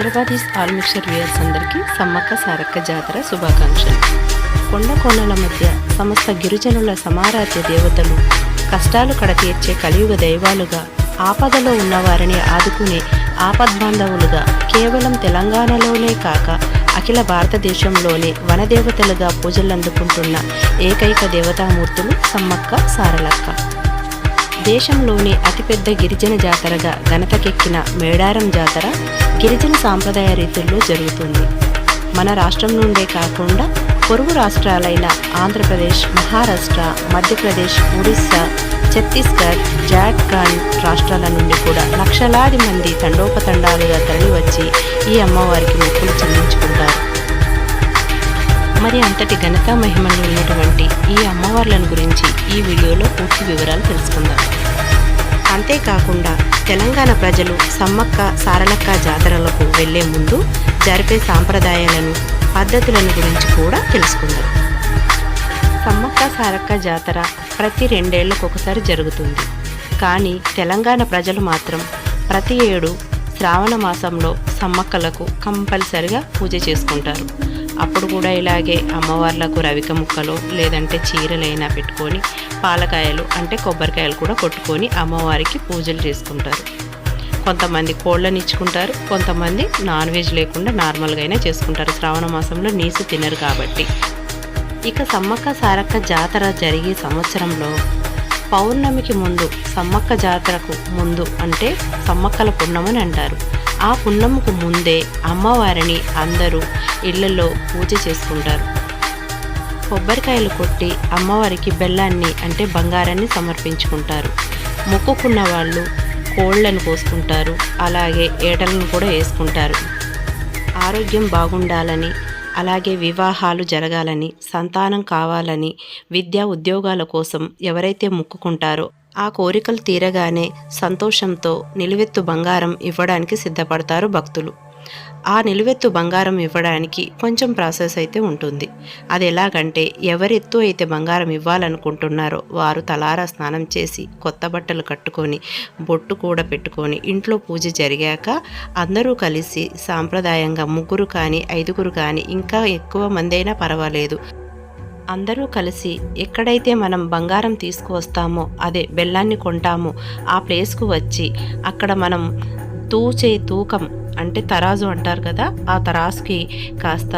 Hyderabadis all mixture viewers అందరికీ సమ్మక్క సారక్క జాతర శుభాకాంక్షలు. కొండ కోణల మధ్య సమస్త గిరిజనుల సమారాధ్య దేవతలు కష్టాలు కడతీర్చే కలియుగ దైవాలుగా ఆపదలో ఉన్నవారిని ఆదుకునే ఆపద్బాంధవులుగా కేవలం తెలంగాణలోనే కాక అఖిల భారతదేశంలోనే వనదేవతలుగా పూజలందుకుంటున్న ఏకైక దేవతామూర్తులు సమ్మక్క సారలక్క. దేశంలోని అతిపెద్ద గిరిజన జాతరగా ఘనతకెక్కిన మేడారం జాతర గిరిజన సాంప్రదాయ రీతుల్లో జరుగుతుంది. మన రాష్ట్రం నుండే కాకుండా పొరుగు రాష్ట్రాలైన ఆంధ్రప్రదేశ్ మహారాష్ట్ర మధ్యప్రదేశ్ ఒడిస్సా ఛత్తీస్గఢ్ జార్ఖండ్ రాష్ట్రాల నుండి కూడా లక్షలాది మంది తండోపతండాలుగా తరలివచ్చి ఈ అమ్మవారికి మొక్కులు చెల్లించుకుంటారు. మరి అంతటి ఘనత మహిమలు ఉన్నటువంటి ఈ అమ్మవార్లను గురించి ఈ వీడియోలో పూర్తి వివరాలు తెలుసుకుందాం. అంతేకాకుండా తెలంగాణ ప్రజలు సమ్మక్క సారలక్క జాతరలకు వెళ్ళే ముందు జరిపే సాంప్రదాయాలను పద్ధతులను గురించి కూడా తెలుసుకుందాం. సమ్మక్క సారక్క జాతర ప్రతి రెండేళ్ళకు ఒకసారి జరుగుతుంది. కానీ తెలంగాణ ప్రజలు మాత్రం ప్రతి ఏడు శ్రావణ మాసంలో సమ్మక్కలకు కంపల్సరిగా పూజ చేసుకుంటారు. అప్పుడు కూడా ఇలాగే అమ్మవార్లకు రవిక ముక్కలు లేదంటే చీరలైనా పెట్టుకొని పాలకాయలు అంటే కొబ్బరికాయలు కూడా కొట్టుకొని అమ్మవారికి పూజలు చేసుకుంటారు. కొంతమంది కోళ్ళని ఇచ్చుకుంటారు కొంతమంది నాన్ వెజ్ లేకుండా నార్మల్గా అయినా చేసుకుంటారు. శ్రావణ మాసంలో నీసు తినరు కాబట్టి. ఇక సమ్మక్క సారక్క జాతర జరిగే సంవత్సరంలో పౌర్ణమికి ముందు సమ్మక్క జాతరకు ముందు అంటే సమ్మక్కల పున్నమని అంటారు. ఆ పున్నముకు ముందే అమ్మవారిని అందరూ ఇళ్ళలో పూజ చేసుకుంటారు. కొబ్బరికాయలు కొట్టి అమ్మవారికి బెల్లాన్ని అంటే బంగారాన్ని సమర్పించుకుంటారు. మొక్కుకున్న వాళ్ళు కోళ్ళను కోసుకుంటారు. అలాగే ఏటలను కూడా వేసుకుంటారు. ఆరోగ్యం బాగుండాలని అలాగే వివాహాలు జరగాలని సంతానం కావాలని విద్యా ఉద్యోగాల కోసం ఎవరైతే మొక్కుకుంటారో ఆ కోరికలు తీరగానే సంతోషంతో నిలువెత్తు బంగారం ఇవ్వడానికి సిద్ధపడతారు భక్తులు. ఆ నిలువెత్తు బంగారం ఇవ్వడానికి కొంచెం ప్రాసెస్ అయితే ఉంటుంది. అది ఎలాగంటే ఎవరెత్తు అయితే బంగారం ఇవ్వాలనుకుంటున్నారో వారు తలారా స్నానం చేసి కొత్త బట్టలు కట్టుకొని బొట్టు కూడా పెట్టుకొని ఇంట్లో పూజ జరిగాక అందరూ కలిసి సాంప్రదాయంగా ముగ్గురు కానీ ఐదుగురు కానీ ఇంకా ఎక్కువ మంది అయినా పర్వాలేదు. అందరూ కలిసి ఎక్కడైతే మనం బంగారం తీసుకువస్తామో అదే బెల్లాన్ని కొంటామో ఆ ప్లేస్కు వచ్చి అక్కడ మనం తూచే తూకం అంటే తరాజు అంటారు కదా ఆ తరాజుకి కాస్త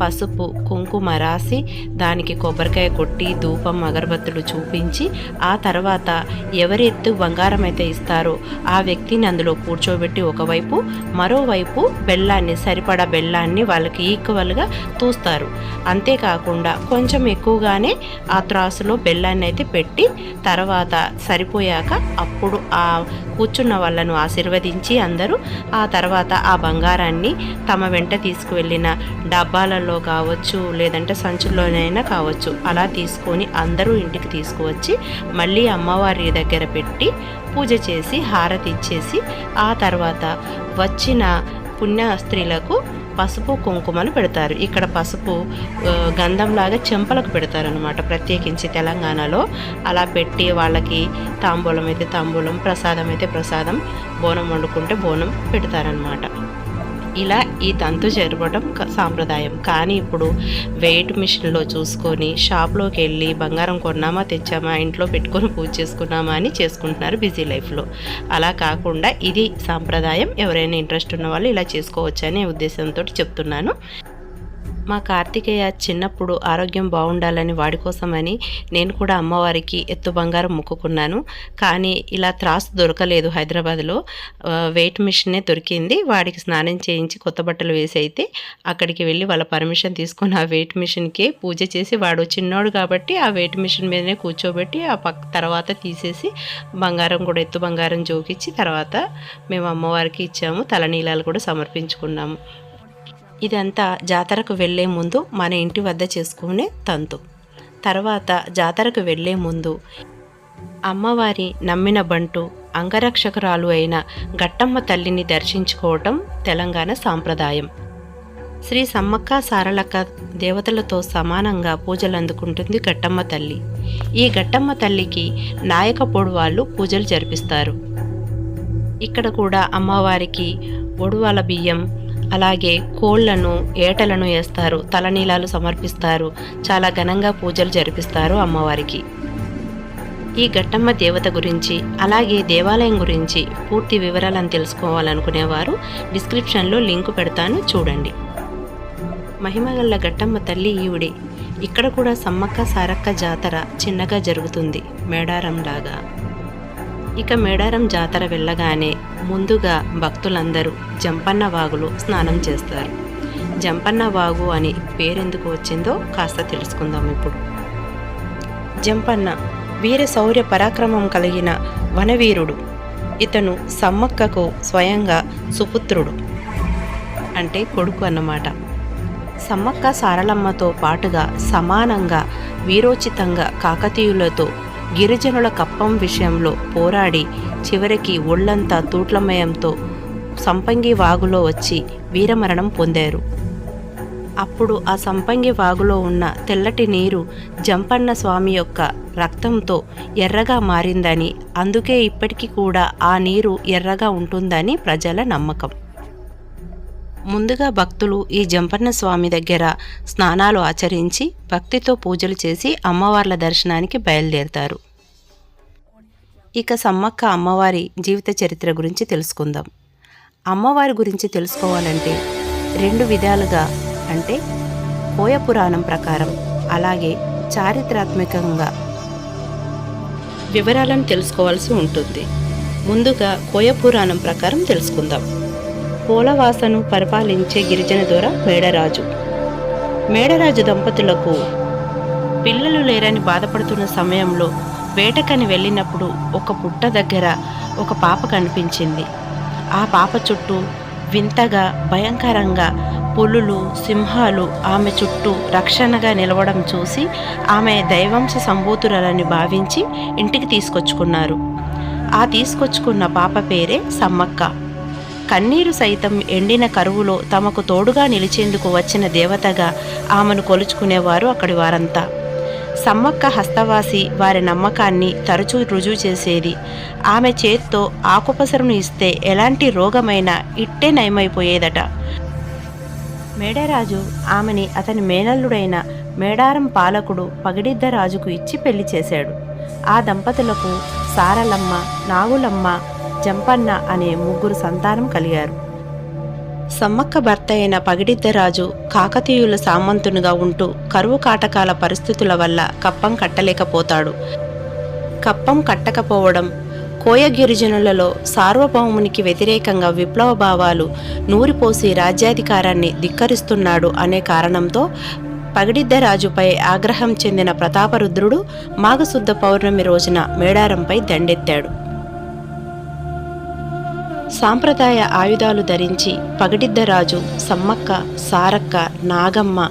పసుపు కుంకుమ రాసి దానికి కొబ్బరికాయ కొట్టి ధూపం అగరబత్తులు చూపించి ఆ తర్వాత ఎవరి ఎత్తు బంగారం అయితే ఇస్తారో ఆ వ్యక్తిని అందులో కూర్చోబెట్టి ఒకవైపు మరోవైపు బెల్లాన్ని సరిపడా బెల్లాన్ని వాళ్ళకి ఈక్వల్గా తూస్తారు. అంతేకాకుండా కొంచెం ఎక్కువగానే ఆ త్రాసులో బెల్లాన్ని అయితే పెట్టి తర్వాత సరిపోయాక అప్పుడు ఆ కూర్చున్న వాళ్ళను ఆశీర్వదించి అందరూ ఆ తర్వాత ఆ బంగారాన్ని తమ వెంట తీసుకువెళ్ళిన డబ్బాలలో కావచ్చు లేదంటే సంచుల్లోనైనా కావచ్చు అలా తీసుకొని అందరూ ఇంటికి తీసుకువచ్చి మళ్ళీ అమ్మవారి దగ్గర పెట్టి పూజ చేసి హారతి ఇచ్చేసి ఆ తర్వాత వచ్చిన పుణ్య స్త్రీలకు పసుపు కుంకుమలు పెడతారు. ఇక్కడ పసుపు గంధంలాగా చెంపలకు పెడతారు అనమాట ప్రత్యేకించి తెలంగాణలో అలా పెట్టి వాళ్ళకి తాంబూలం అయితే తాంబూలం ప్రసాదం అయితే ప్రసాదం బోనం వండుకుంటే బోనం పెడతారనమాట ఇలా ఈ తంతు జరపడం క- సాంప్రదాయం. కానీ ఇప్పుడు వెయిట్ మిషన్లో చూసుకొని షాప్లోకి వెళ్ళి బంగారం కొన్నామా తెచ్చామా ఇంట్లో పెట్టుకొని పూజ చేసుకున్నామా అని చేసుకుంటున్నారు బిజీ లైఫ్లో. అలా కాకుండా ఇది సాంప్రదాయం. ఎవరైనా ఇంట్రెస్ట్ ఉన్న వాళ్ళు ఇలా చేసుకోవచ్చు అనే ఉద్దేశంతో చెప్తున్నాను. మా కార్తికేయ చిన్నప్పుడు ఆరోగ్యం బాగుండాలని వాడి కోసమని నేను కూడా అమ్మవారికి ఎత్తు బంగారం మొక్కుకున్నాను. కానీ ఇలా త్రాసు దొరకలేదు హైదరాబాద్లో. వెయిట్ మిషనే దొరికింది. వాడికి స్నానం చేయించి కొత్త బట్టలు వేసి అయితే అక్కడికి వెళ్ళి వాళ్ళ పర్మిషన్ తీసుకొని ఆ వెయిట్ మిషన్కి పూజ చేసి వాడు చిన్నోడు కాబట్టి ఆ వెయిట్ మిషన్ మీదనే కూర్చోబెట్టి ఆ పక్క తర్వాత తీసేసి బంగారం కూడా ఎత్తు బంగారం జోకిచ్చి తర్వాత మేము అమ్మవారికి ఇచ్చాము. తలనీలాలు కూడా సమర్పించుకున్నాము. ఇదంతా జాతరకు వెళ్ళే ముందు మన ఇంటి వద్ద చేసుకునే తంతు. తర్వాత జాతరకు వెళ్ళే ముందు అమ్మవారి నమ్మిన బంటు అంగరక్షకురాలు అయిన గట్టమ్మ తల్లిని దర్శించుకోవటం తెలంగాణ సాంప్రదాయం. శ్రీ సమ్మక్క సారలక్క దేవతలతో సమానంగా పూజలు అందుకుంటుంది గట్టమ్మ తల్లి. ఈ గట్టమ్మ తల్లికి నాయక పొడువాళ్ళు పూజలు జరిపిస్తారు. ఇక్కడ కూడా అమ్మవారికి ఒడువాల బియ్యం అలాగే కోళ్ళను ఏటలను వేస్తారు తలనీలాలు సమర్పిస్తారు చాలా ఘనంగా పూజలు జరిపిస్తారు అమ్మవారికి. ఈ ఘట్టమ్మ దేవత గురించి అలాగే దేవాలయం గురించి పూర్తి వివరాలను తెలుసుకోవాలనుకునేవారు డిస్క్రిప్షన్లో లింకు పెడతాను చూడండి. మహిమగల్ల ఘట్టమ్మ తల్లి ఈవిడే. ఇక్కడ కూడా సమ్మక్క సారక్క జాతర చిన్నగా జరుగుతుంది మేడారంలాగా ఇక మేడారం జాతర వెళ్ళగానే ముందుగా భక్తులందరూ జంపన్న వాగులో స్నానం చేస్తారు. జంపన్న వాగు అని పేరెందుకు వచ్చిందో కాస్త తెలుసుకుందాం ఇప్పుడు. జంపన్న వీర శౌర్య పరాక్రమం కలిగిన వనవీరుడు. ఇతను సమ్మక్కకు స్వయంగా సుపుత్రుడు. అంటే కొడుకు అన్నమాట. సమ్మక్క సారలమ్మతో పాటుగా సమానంగా వీరోచితంగా కాకతీయులతో గిరిజనుల కప్పం విషయంలో పోరాడి చివరికి ఒళ్ళంతా తూట్లమయంతో సంపంగి వాగులో వచ్చి వీరమరణం పొందారు. అప్పుడు ఆ సంపంగి వాగులో ఉన్న తెల్లటి నీరు జంపన్న స్వామి యొక్క రక్తంతో ఎర్రగా మారిందని అందుకే ఇప్పటికీ కూడా ఆ నీరు ఎర్రగా ఉంటుందని ప్రజల నమ్మకం. ముందుగా భక్తులు ఈ జంపన్న స్వామి దగ్గర స్నానాలు ఆచరించి భక్తితో పూజలు చేసి అమ్మవార్ల దర్శనానికి బయలుదేరతారు. ఇక సమ్మక్క అమ్మవారి జీవిత చరిత్ర గురించి తెలుసుకుందాం. అమ్మవారి గురించి తెలుసుకోవాలంటే రెండు విధాలుగా అంటే కోయ పురాణం ప్రకారం అలాగే చారిత్రాత్మకంగా వివరాలను తెలుసుకోవాల్సి ఉంటుంది. ముందుగా కోయ పురాణం ప్రకారం తెలుసుకుందాం. పూలవాసను పరిపాలించే గిరిజన దొర మేడరాజు. మేడరాజు దంపతులకు పిల్లలు లేరని బాధపడుతున్న సమయంలో వేటకని వెళ్ళినప్పుడు ఒక పుట్ట దగ్గర ఒక పాప కనిపించింది. ఆ పాప చుట్టూ వింతగా భయంకరంగా పులులు సింహాలు ఆమె చుట్టూ రక్షణగా నిలవడం చూసి ఆమె దైవంశ సంభూతురాలని భావించి ఇంటికి తీసుకొచ్చుకున్నారు. ఆ తీసుకొచ్చుకున్న పాప పేరే సమ్మక్క. కన్నీరు సైతం ఎండిన కరువులో తమకు తోడుగా నిలిచేందుకు వచ్చిన దేవతగా ఆమెను కొలుచుకునేవారు అక్కడి వారంతా. సమ్మక్క హస్తవాసి వారి నమ్మకాన్ని తరచూ రుజువు చేసేది. ఆమె చేత్తో ఆకుపసరును ఇస్తే ఎలాంటి రోగమైనా ఇట్టే నయమైపోయేదట. మేడరాజు ఆమెని అతని మేనల్లుడైన మేడారం పాలకుడు పగిడిద్ద రాజుకు ఇచ్చి పెళ్ళి చేశాడు. ఆ దంపతులకు సారలమ్మ నాగులమ్మ జంపన్న అనే ముగ్గురు సంతానం కలిగారు. సమ్మక్క భర్త అయిన పగిడిద్దరాజు కాకతీయుల సామంతునిగా ఉంటూ కరువు కాటకాల పరిస్థితుల వల్ల కప్పం కట్టలేకపోతాడు. కప్పం కట్టకపోవడం కోయ గిరిజనులలో సార్వభౌమునికి వ్యతిరేకంగా విప్లవ భావాలు నూరిపోసి రాజ్యాధికారాన్ని ధిక్కరిస్తున్నాడు అనే కారణంతో పగిడిద్దరాజుపై ఆగ్రహం చెందిన ప్రతాపరుద్రుడు మాఘశుద్ధ పౌర్ణమి రోజున మేడారంపై దండెత్తాడు. సాంప్రదాయ ఆయుధాలు ధరించి పగడిద్దరాజు సమ్మక్క సారక్క నాగమ్మ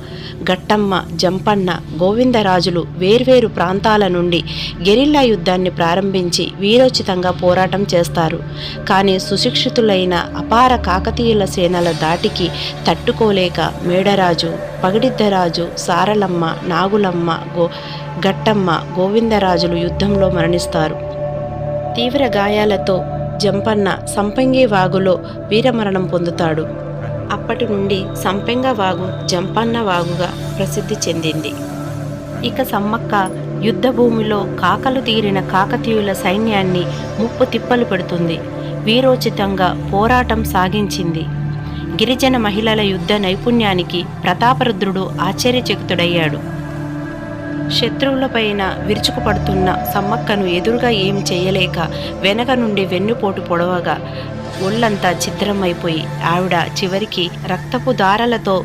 గట్టమ్మ జంపన్న గోవిందరాజులు వేర్వేరు ప్రాంతాల నుండి గెరిల్లా యుద్ధాన్ని ప్రారంభించి వీరోచితంగా పోరాటం చేస్తారు. కానీ సుశిక్షితులైన అపార కాకతీయుల సేనల దాటికి తట్టుకోలేక మేడరాజు పగడిద్దరాజు సారలమ్మ నాగులమ్మ గో గట్టమ్మ గోవిందరాజులు యుద్ధంలో మరణిస్తారు. తీవ్ర గాయాలతో జంపన్న సంపంగి వాగులో వీరమరణం పొందుతాడు. అప్పటి నుండి సంపెంగ వాగు జంపన్న వాగుగా ప్రసిద్ధి చెందింది. ఇక సమ్మక్క యుద్ధ భూమిలో కాకలు తీరిన కాకతీయుల సైన్యాన్ని ముప్పు తిప్పలు పెడుతుంది. వీరోచితంగా పోరాటం సాగించింది. గిరిజన మహిళల యుద్ధ నైపుణ్యానికి ప్రతాపరుద్రుడు ఆశ్చర్యచకితుడయ్యాడు. శత్రువులపైన విరుచుకుపడుతున్న సమ్మక్కను ఎదురుగా ఏమి చేయలేక వెనక నుండి వెన్నుపోటు పొడవగా ఒళ్ళంతా చిత్రమైపోయి ఆవిడ చివరికి రక్తపు దారాలతో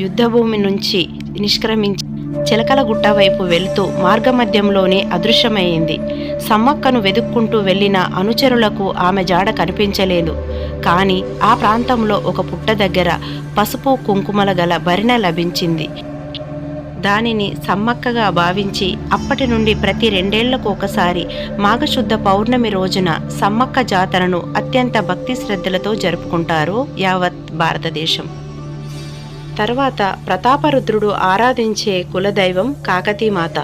యుద్ధభూమి నుంచి నిష్క్రమించి చిలకల గుట్ట వైపు వెళుతూ మార్గమధ్యంలోనే అదృశ్యమైంది. సమ్మక్కను వెతుక్కుంటూ వెళ్ళిన అనుచరులకు ఆమె జాడ కనిపించలేదు. కానీ ఆ ప్రాంతంలో ఒక పుట్ట దగ్గర పసుపు కుంకుమల గల భరిణ లభించింది. దానిని సమ్మక్కగా భావించి అప్పటి నుండి ప్రతి రెండేళ్ళకు ఒకసారి మాఘశుద్ధ పౌర్ణమి రోజున సమ్మక్క జాతరను అత్యంత భక్తి శ్రద్ధలతో జరుపుకుంటారు యావత్ భారతదేశం. తర్వాత ప్రతాపరుద్రుడు ఆరాధించే కులదైవం కాకతీమాత.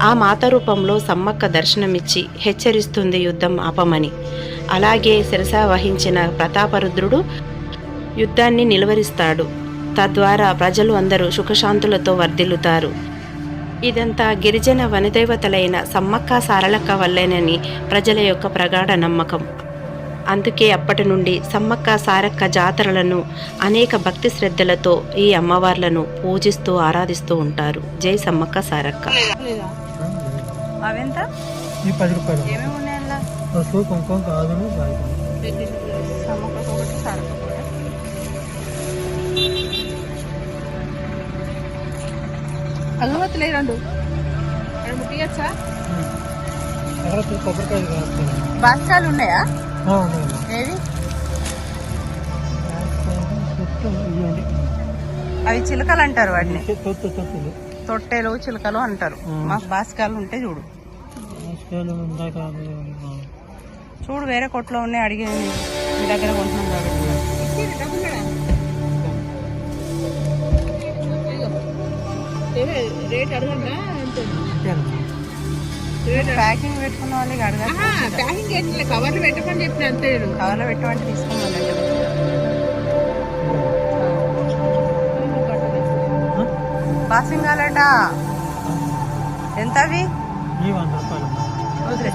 ఆ మాత రూపంలో సమ్మక్క దర్శనమిచ్చి హెచ్చరిస్తుంది యుద్ధం ఆపమని. అలాగే శిరస వహించిన ప్రతాపరుద్రుడు యుద్ధాన్ని నిలువరిస్తాడు. తద్వారా ప్రజలు అందరూ సుఖశాంతులతో వర్ధిల్లుతారు. ఇదంతా గిరిజన వనదేవతలైన సమ్మక్క సారలక్క వల్లేనని ప్రజల యొక్క ప్రగాఢ నమ్మకం. అందుకే అప్పటి నుండి సమ్మక్క సారక్క జాతరలను అనేక భక్తి శ్రద్ధలతో ఈ అమ్మవార్లను పూజిస్తూ ఆరాధిస్తూ ఉంటారు. జై సమ్మక్క సారక్క. అవెంత? ఒకటి. అగరబత్తులే రెండు ముట్టియచ్చా? కావాలి బాస్కాలు ఉన్నాయా? ఏవి? ఇవ్వండి అవి చిలకలు అంటారు వాటిని తొట్టెలు చిలకలు అంటారు. మాకు బాస్కాలు ఉంటే చూడు. చూడు వేరే కొట్లో ఉన్నాయి అడిగి మీ దగ్గర కొంటున్నాం రేట్ అడగండి. ప్యాకింగ్ పెట్టుకున్న వాళ్ళకి అడగాలి. ప్యాకింగ్ ఏంటి కవర్లు పెట్టమని చెప్పిన అంతే నేను కవర్లో పెట్టమంటే తీసుకోమని ఆ? బాసింగాలట ఎంత అవి వదిలే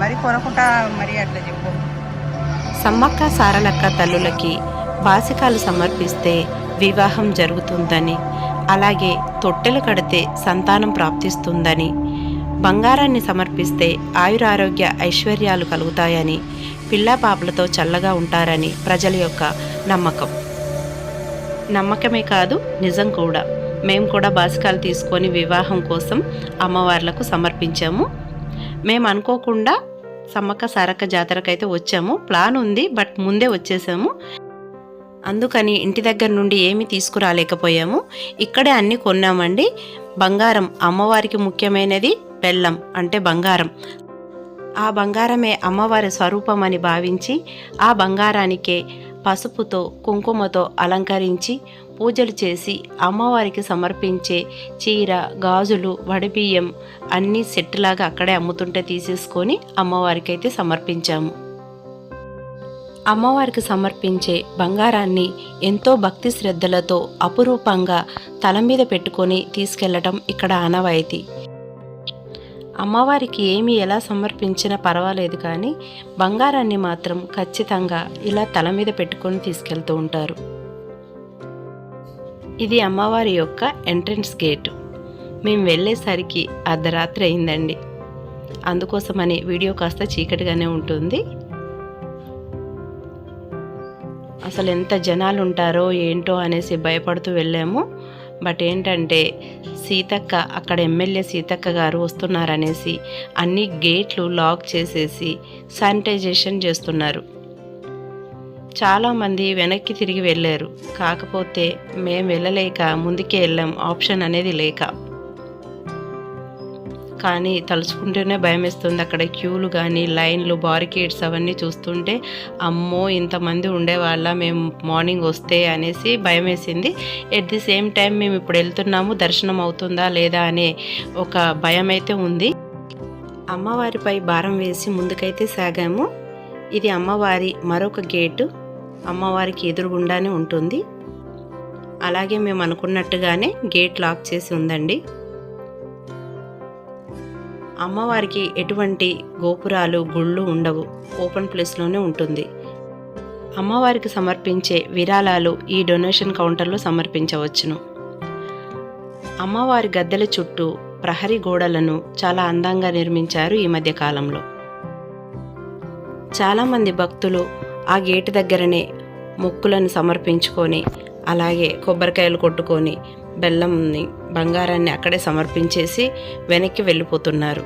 మరి కొనకుండా మరి అట్లా చెప్పు. సమ్మక్క సారలక్క తల్లులకి బాసికాలు సమర్పిస్తే వివాహం జరుగుతుందని అలాగే తొట్టెలు కడితే సంతానం ప్రాప్తిస్తుందని బంగారాన్ని సమర్పిస్తే ఆయురారోగ్య ఐశ్వర్యాలు కలుగుతాయని పిల్లా పాపలతో చల్లగా ఉంటారని ప్రజల యొక్క నమ్మకం. నమ్మకమే కాదు నిజం కూడా. మేము కూడా బాసికాలు తీసుకొని వివాహం కోసం అమ్మవార్లకు సమర్పించాము. మేము అనుకోకుండా సమ్మక్క సారక్క జాతరకైతే వచ్చాము. ప్లాన్ ఉంది బట్ ముందే వచ్చేసాము. అందుకని ఇంటి దగ్గర నుండి ఏమీ తీసుకురాలేకపోయాము. ఇక్కడే అన్నీ కొన్నామండి. బంగారం అమ్మవారికి ముఖ్యమైనది బెల్లం అంటే బంగారం. ఆ బంగారమే అమ్మవారి స్వరూపం అని భావించి ఆ బంగారానికే పసుపుతో కుంకుమతో అలంకరించి పూజలు చేసి అమ్మవారికి సమర్పించే చీర గాజులు వడిబియ్యం అన్నీ సెట్టులాగా అక్కడే అమ్ముతుంటే తీసేసుకొని అమ్మవారికి అయితే సమర్పించాము. అమ్మవారికి సమర్పించే బంగారాన్ని ఎంతో భక్తి శ్రద్ధలతో అపురూపంగా తల మీద పెట్టుకొని తీసుకెళ్ళటం ఇక్కడ ఆనవాయితీ. అమ్మవారికి ఏమి ఎలా సమర్పించినా పర్వాలేదు కానీ బంగారాన్ని మాత్రం ఖచ్చితంగా ఇలా తల మీద పెట్టుకొని తీసుకెళ్తూ ఉంటారు. ఇది అమ్మవారి యొక్క ఎంట్రన్స్ గేట్. మేము వెళ్ళేసరికి అర్ధరాత్రి అయిందండి. అందుకోసమని వీడియో కాస్త చీకటిగానే ఉంటుంది. అసలు ఎంత జనాలు ఉంటారో ఏంటో అనేసి భయపడుతూ వెళ్ళాము. బట్ ఏంటంటే సీతక్క అక్కడ ఎమ్మెల్యే సీతక్క గారు వస్తున్నారనేసి అన్ని గేట్లు లాక్ చేసేసి శానిటైజేషన్ చేస్తున్నారు. చాలామంది వెనక్కి తిరిగి వెళ్ళారు. కాకపోతే మేము వెళ్ళలేక ముందుకే వెళ్ళాం. ఆప్షన్ అనేది లేక. కానీ తలుచుకుంటేనే భయం వేస్తుంది అక్కడ క్యూలు కానీ లైన్లు బారికేడ్స్ అవన్నీ చూస్తుంటే అమ్మో ఇంతమంది ఉండేవాళ్ళ మేము మార్నింగ్ వస్తే అనేసి భయం వేసింది ఎట్ ది సేమ్ టైం మేము ఇప్పుడు వెళ్తున్నాము దర్శనం అవుతుందా లేదా అనే ఒక భయం అయితే ఉంది. అమ్మవారిపై భారం వేసి ముందుకైతే సాగాము. ఇది అమ్మవారి మరొక గేటు. అమ్మవారికి ఎదురుగుండానే ఉంటుంది. అలాగే మేము అనుకున్నట్టుగానే గేట్ లాక్ చేసి ఉందండి. అమ్మవారికి ఎటువంటి గోపురాలు గుళ్ళు ఉండవు. ఓపెన్ ప్లేస్లోనే ఉంటుంది. అమ్మవారికి సమర్పించే విరాళాలు ఈ డొనేషన్ కౌంటర్లో సమర్పించవచ్చును. అమ్మవారి గద్దెల చుట్టూ ప్రహరీ గోడలను చాలా అందంగా నిర్మించారు ఈ మధ్య కాలంలో. చాలామంది భక్తులు ఆ గేటు దగ్గరనే మొక్కులను సమర్పించుకొని అలాగే కొబ్బరికాయలు కొట్టుకొని బెల్లంని బంగారాన్ని అక్కడే సమర్పించేసి వెనక్కి వెళ్ళిపోతున్నారు.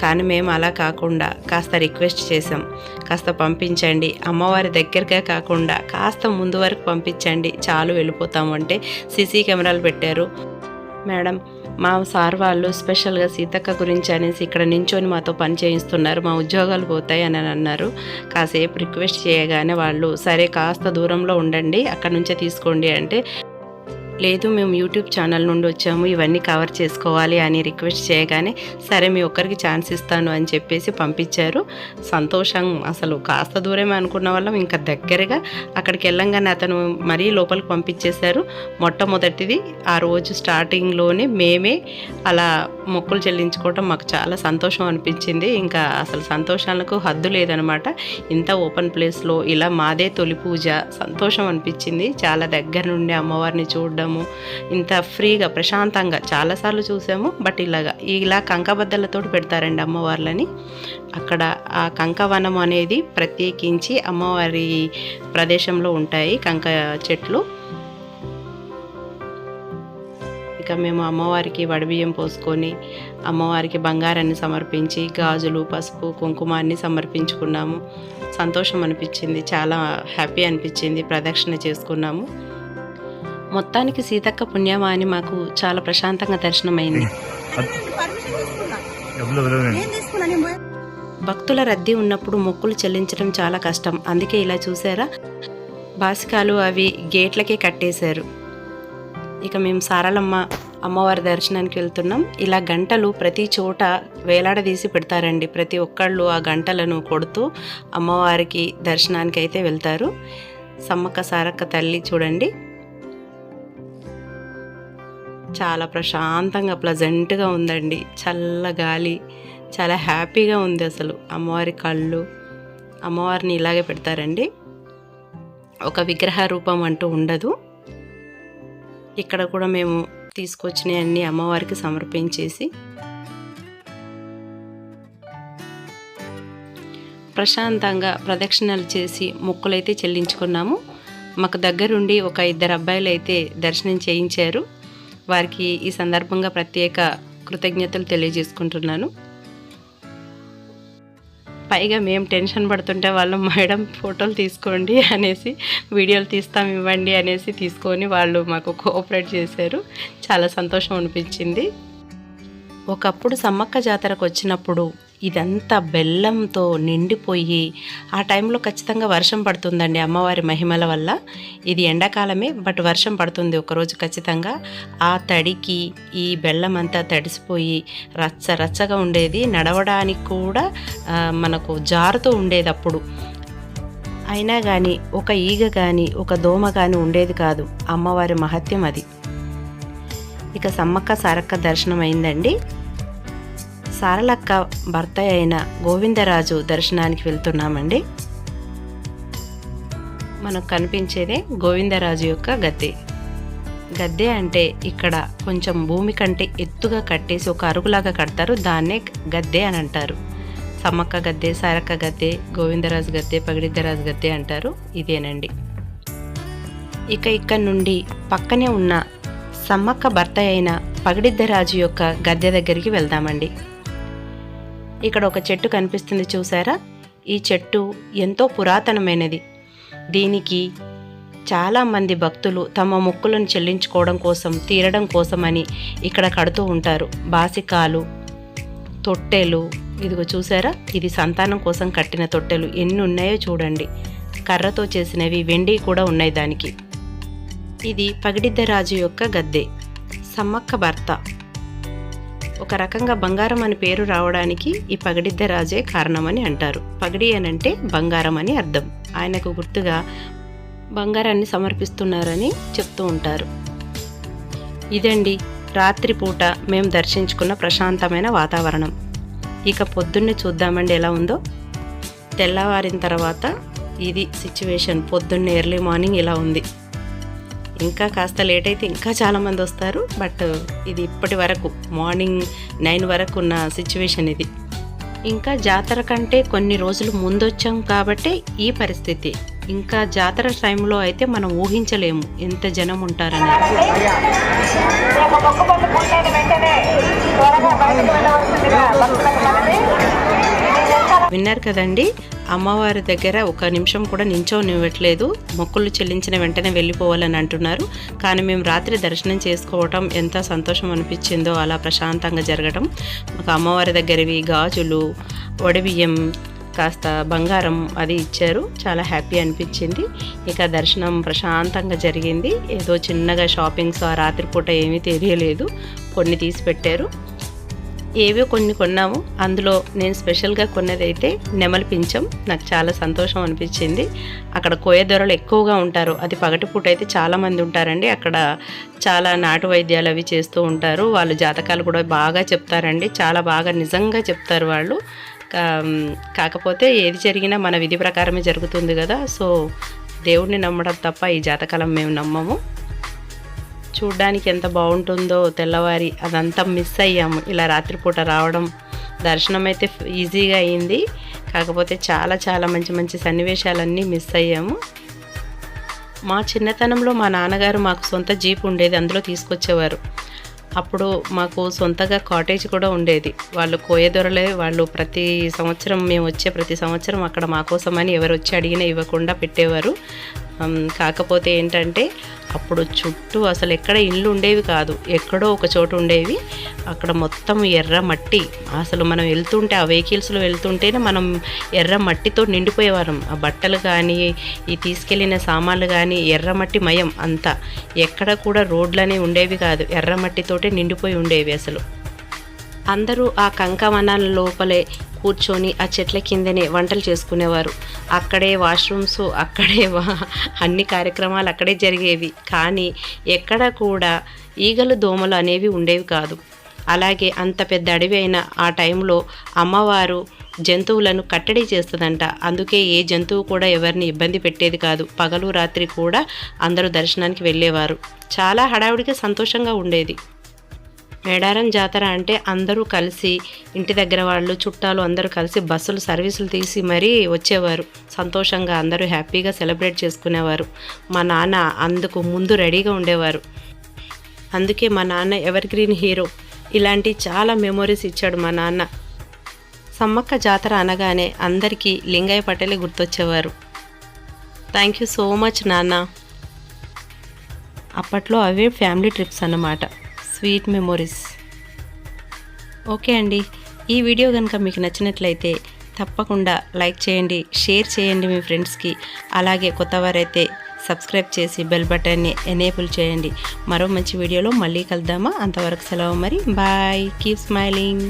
కానీ మేము అలా కాకుండా కాస్త రిక్వెస్ట్ చేసాం కాస్త పంపించండి. అమ్మవారి దగ్గరగా కాకుండా కాస్త ముందు వరకు పంపించండి. చాలు వెళ్ళిపోతాము అంటే సీసీ కెమెరాలు పెట్టారు. మేడం మా సార్ వాళ్ళు స్పెషల్గా సీతక్క గురించి అనేసి ఇక్కడ నించొని మాతో పని చేయిస్తున్నారు. మా ఉద్యోగాలు పోతాయి అని అన్నారు. కాసేపు రిక్వెస్ట్ చేయగానే వాళ్ళు సరే కాస్త దూరంలో ఉండండి అక్కడ నుంచే తీసుకోండి అంటే లేదు మేము యూట్యూబ్ ఛానల్ నుండి వచ్చాము ఇవన్నీ కవర్ చేసుకోవాలి అని రిక్వెస్ట్ చేయగానే సరే మీ ఒక్కరికి ఛాన్స్ ఇస్తాను అని చెప్పేసి పంపించారు. సంతోషం అసలు కాస్త దూరమే అనుకున్న వాళ్ళం ఇంకా దగ్గరగా అక్కడికి వెళ్ళంగానే అతను మరీ లోపలికి పంపించేశారు. మొట్టమొదటిది ఆ రోజు స్టార్టింగ్లోనే మేమే అలా మొక్కులు చెల్లించుకోవటం మాకు చాలా సంతోషం అనిపించింది. ఇంకా అసలు సంతోషాలకు హద్దు లేదనమాట. ఇంత ఓపెన్ ప్లేస్లో ఇలా మాదే తొలి పూజ సంతోషం అనిపించింది. చాలా దగ్గర నుండి అమ్మవారిని చూడడం చూడడము ఇంత ఫ్రీగా ప్రశాంతంగా చాలాసార్లు చూసాము. బట్ ఇలాగా ఇలా కంకబద్దలతో పెడతారండి అమ్మవార్లని. అక్కడ ఆ కంకవనం అనేది ప్రత్యేకించి అమ్మవారి ప్రదేశంలో ఉంటాయి కంక చెట్లు. ఇక మేము అమ్మవారికి వడబియ్యం పోసుకొని అమ్మవారికి బంగారాన్ని సమర్పించి గాజులు పసుపు కుంకుమాన్ని సమర్పించుకున్నాము. సంతోషం అనిపించింది చాలా హ్యాపీ అనిపించింది ప్రదక్షిణ చేసుకున్నాము. మొత్తానికి సీతక్క పుణ్యమా అని మాకు చాలా ప్రశాంతంగా దర్శనమైంది. భక్తుల రద్దీ ఉన్నప్పుడు మొక్కులు చెల్లించడం చాలా కష్టం. అందుకే ఇలా చూసారా? బాసికాలు అవి గేట్లకే కట్టేశారు. ఇక మేము సారలమ్మ అమ్మవారి దర్శనానికి వెళ్తున్నాం. ఇలా గంటలు ప్రతి చోట వేలాడదీసి పెడతారండి. ప్రతి ఒక్కళ్ళు ఆ గంటలను కొడుతూ అమ్మవారికి దర్శనానికి అయితే వెళ్తారు. సమ్మక్క సారక్క తల్లి చూడండి. చాలా ప్రశాంతంగా ప్లజెంట్గా ఉందండి. చల్ల గాలి చాలా హ్యాపీగా ఉంది అసలు. అమ్మవారి కళ్ళు అమ్మవారిని ఇలాగే పెడతారండి. ఒక విగ్రహ రూపం అంటూ ఉండదు. ఇక్కడ కూడా మేము తీసుకొచ్చినవి అన్ని అమ్మవారికి సమర్పించేసి ప్రశాంతంగా ప్రదక్షిణలు చేసి మొక్కులైతే చెల్లించుకున్నాము. మాకు దగ్గరుండి ఒక ఇద్దరు అబ్బాయిలు అయితే దర్శనం చేయించారు. వారికి ఈ సందర్భంగా ప్రత్యేక కృతజ్ఞతలు తెలియజేసుకుంటున్నాను. పైగా మేము టెన్షన్ పడుతుంటే వాళ్ళు మేడం ఫోటోలు తీసుకోండి అనేసి వీడియోలు తీస్తాం ఇవ్వండి అనేసి తీసుకొని వాళ్ళు మాకు కోఆపరేట్ చేశారు. చాలా సంతోషం అనిపించింది. ఒకప్పుడు సమ్మక్క జాతరకు వచ్చినప్పుడు ఇదంతా బెల్లంతో నిండిపోయి ఆ టైంలో ఖచ్చితంగా వర్షం పడుతుందండి అమ్మవారి మహిమల వల్ల. ఇది ఎండాకాలమే బట్ వర్షం పడుతుంది ఒకరోజు ఖచ్చితంగా. ఆ తడికి ఈ బెల్లం అంతా తడిసిపోయి రచ్చ రచ్చగా ఉండేది. నడవడానికి కూడా మనకు జారుతూ ఉండేది అప్పుడు. అయినా కానీ ఒక ఈగ కానీ ఒక దోమ కానీ ఉండేది కాదు. అమ్మవారి మహత్యం అది. ఇక సమ్మక్క సారక్క దర్శనం అయిందండి సారలక్క భర్త అయిన గోవిందరాజు దర్శనానికి వెళ్తున్నామండి. మనకు కనిపించేదే గోవిందరాజు యొక్క గద్దె. గద్దె అంటే ఇక్కడ కొంచెం భూమి కంటే ఎత్తుగా కట్టేసి ఒక అరుగులాగా కడతారు దాన్నే గద్దె అని అంటారు. సమ్మక్క గద్దె సారక్క గద్దె గోవిందరాజు గద్దె పగిడిద్దరాజు గద్దె అంటారు ఇదేనండి. ఇక ఇక్కడ నుండి పక్కనే ఉన్న సమ్మక్క భర్త అయిన పగిడిద్దరాజు యొక్క గద్దె దగ్గరికి వెళ్దామండి. ఇక్కడ ఒక చెట్టు కనిపిస్తుంది చూసారా? ఈ చెట్టు ఎంతో పురాతనమైనది. దీనికి చాలామంది భక్తులు తమ మొక్కులను చెల్లించుకోవడం కోసం తీరడం కోసమని ఇక్కడ కడుతూ ఉంటారు. బాసికాలు తొట్టెలు ఇదిగో చూసారా? ఇది సంతానం కోసం కట్టిన తొట్టెలు. ఎన్ని ఉన్నాయో చూడండి. కర్రతో చేసినవి వెండి కూడా ఉన్నాయి దానికి. ఇది పగిడిద్దరాజు యొక్క గద్దె. సమ్మక్క భర్త. ఒక రకంగా బంగారం అని పేరు రావడానికి ఈ పగిడిద్దరాజే కారణమని అంటారు. పగిడి అనంటే బంగారం అని అర్థం. ఆయనకు గుర్తుగా బంగారాన్ని సమర్పిస్తున్నారని చెప్తూ ఉంటారు. ఇదండి రాత్రిపూట మేము దర్శించుకున్న ప్రశాంతమైన వాతావరణం. ఇక పొద్దున్నే చూద్దామండి ఎలా ఉందో. తెల్లవారిన తర్వాత ఇది సిచ్యువేషన్. పొద్దున్నే ఎర్లీ మార్నింగ్ ఇలా ఉంది. ఇంకా కాస్త లేట్ అయితే ఇంకా చాలామంది వస్తారు. బట్ ఇది ఇప్పటి వరకు మార్నింగ్ నైన్ వరకు ఉన్న సిచ్యువేషన్ ఇది. ఇంకా జాతర కంటే కొన్ని రోజులు ముందొచ్చాం కాబట్టి ఈ పరిస్థితి. ఇంకా జాతర టైంలో అయితే మనం ఊహించలేము ఎంత జనం ఉంటారని. విన్నారు కదండి. అమ్మవారి దగ్గర ఒక నిమిషం కూడా నించోనివ్వట్లేదు. మొక్కులు చెల్లించిన వెంటనే వెళ్ళిపోవాలని అంటున్నారు. కానీ మేము రాత్రి దర్శనం చేసుకోవటం ఎంత సంతోషం అనిపించిందో అలా ప్రశాంతంగా జరగడం మాకు అమ్మవారి దగ్గరవి గాజులు వడబియ్యం కాస్త బంగారం అది ఇచ్చారు. చాలా హ్యాపీ అనిపించింది. ఇక దర్శనం ప్రశాంతంగా జరిగింది. ఏదో చిన్నగా షాపింగ్స్ ఆ రాత్రిపూట ఏమీ తెలియలేదు. కొన్ని తీసి పెట్టారు. ఏవో కొన్ని కొన్నాము. అందులో నేను స్పెషల్గా కొన్నదైతే నెమలి పించం నాకు చాలా సంతోషం అనిపించింది. అక్కడ కోయ ధరలు ఎక్కువగా ఉంటారు. అది పగటిపూట అయితే చాలామంది ఉంటారండి. అక్కడ చాలా నాటు వైద్యాలు అవి చేస్తూ ఉంటారు. వాళ్ళు జాతకాలు కూడా బాగా చెప్తారండి. చాలా బాగా నిజంగా చెప్తారు వాళ్ళు. కాకపోతే ఏది జరిగినా మన విధి ప్రకారమే జరుగుతుంది కదా. సో దేవుడిని నమ్మడం తప్ప ఈ జాతకాలం మేము నమ్మము. చూడ్డానికి ఎంత బాగుంటుందో తెల్లవారి అదంతా మిస్ అయ్యాము. ఇలా రాత్రిపూట రావడం దర్శనం అయితే ఈజీగా అయింది. కాకపోతే చాలా చాలా మంచి మంచి సన్నివేశాలన్నీ మిస్ అయ్యాము. మా చిన్నతనంలో మా నాన్నగారు మాకు సొంత జీప్ ఉండేది అందులో తీసుకొచ్చేవారు. అప్పుడు మాకు సొంతగా కాటేజ్ కూడా ఉండేది. వాళ్ళు కోయదొరలే వాళ్ళు ప్రతి సంవత్సరం మేము వచ్చే ప్రతి సంవత్సరం అక్కడ మా కోసమని ఎవరు వచ్చి అడిగినా ఇవ్వకుండా పెట్టేవారు. కాకపోతే ఏంటంటే అప్పుడు చుట్టూ అసలు ఎక్కడ ఇల్లు ఉండేవి కాదు. ఎక్కడో ఒక చోటు ఉండేవి. అక్కడ మొత్తం ఎర్ర మట్టి. అసలు మనం వెళ్తుంటే ఆ వెహికల్స్లో వెళ్తుంటేనే మనం ఎర్ర మట్టితో నిండిపోయేవారం ఆ బట్టలు కానీ ఈ తీసుకెళ్ళిన సామాన్లు కానీ ఎర్ర మట్టి మయం అంతా. ఎక్కడ కూడా రోడ్లనే ఉండేవి కాదు. ఎర్ర మట్టితోటే నిండిపోయి ఉండేవి అసలు. అందరూ ఆ కంకవనాల లోపలే కూర్చొని ఆ చెట్ల కిందనే వంటలు చేసుకునేవారు. అక్కడే వాష్రూమ్స్ అక్కడే వా- అన్ని కార్యక్రమాలు అక్కడే జరిగేవి. కానీ ఎక్కడ కూడా ఈగలు దోమలు అనేవి ఉండేవి కాదు. అలాగే అంత పెద్ద అడవి అయిన ఆ టైంలో అమ్మవారు జంతువులను కట్టడి చేస్తుందంట. అందుకే ఏ జంతువు కూడా ఎవరిని ఇబ్బంది పెట్టేది కాదు. పగలు రాత్రి కూడా అందరూ దర్శనానికి వెళ్ళేవారు. చాలా హడావుడిగా సంతోషంగా ఉండేది. మేడారం జాతర అంటే అందరూ కలిసి ఇంటి దగ్గర వాళ్ళు చుట్టాలు అందరూ కలిసి బస్సులు సర్వీసులు తీసి మరీ వచ్చేవారు. సంతోషంగా అందరూ హ్యాపీగా సెలబ్రేట్ చేసుకునేవారు. మా నాన్న అందుకు ముందు రెడీగా ఉండేవారు. అందుకే మా నాన్న ఎవర్ గ్రీన్ హీరో. ఇలాంటి చాలా మెమొరీస్ ఇచ్చాడు మా నాన్న. సమ్మక్క జాతర అనగానే అందరికీ లింగయ్య పటేలే గుర్తొచ్చేవారు. థ్యాంక్ యూ సో మచ్ నాన్న. అప్పట్లో అవే ఫ్యామిలీ ట్రిప్స్ అన్నమాట. Sweet memories. ఓకే అండి. ఈ వీడియో కనుక మీకు నచ్చినట్లయితే తప్పకుండా లైక్ చేయండి షేర్ చేయండి మీ ఫ్రెండ్స్కి. అలాగే కొత్తవారైతే సబ్స్క్రైబ్ చేసి బెల్ బటన్ని ఎనేబుల్ చేయండి. మరో మంచి వీడియోలో మళ్ళీ కలుద్దామా? అంతవరకు సెలవు మరి. బాయ్. Keep smiling.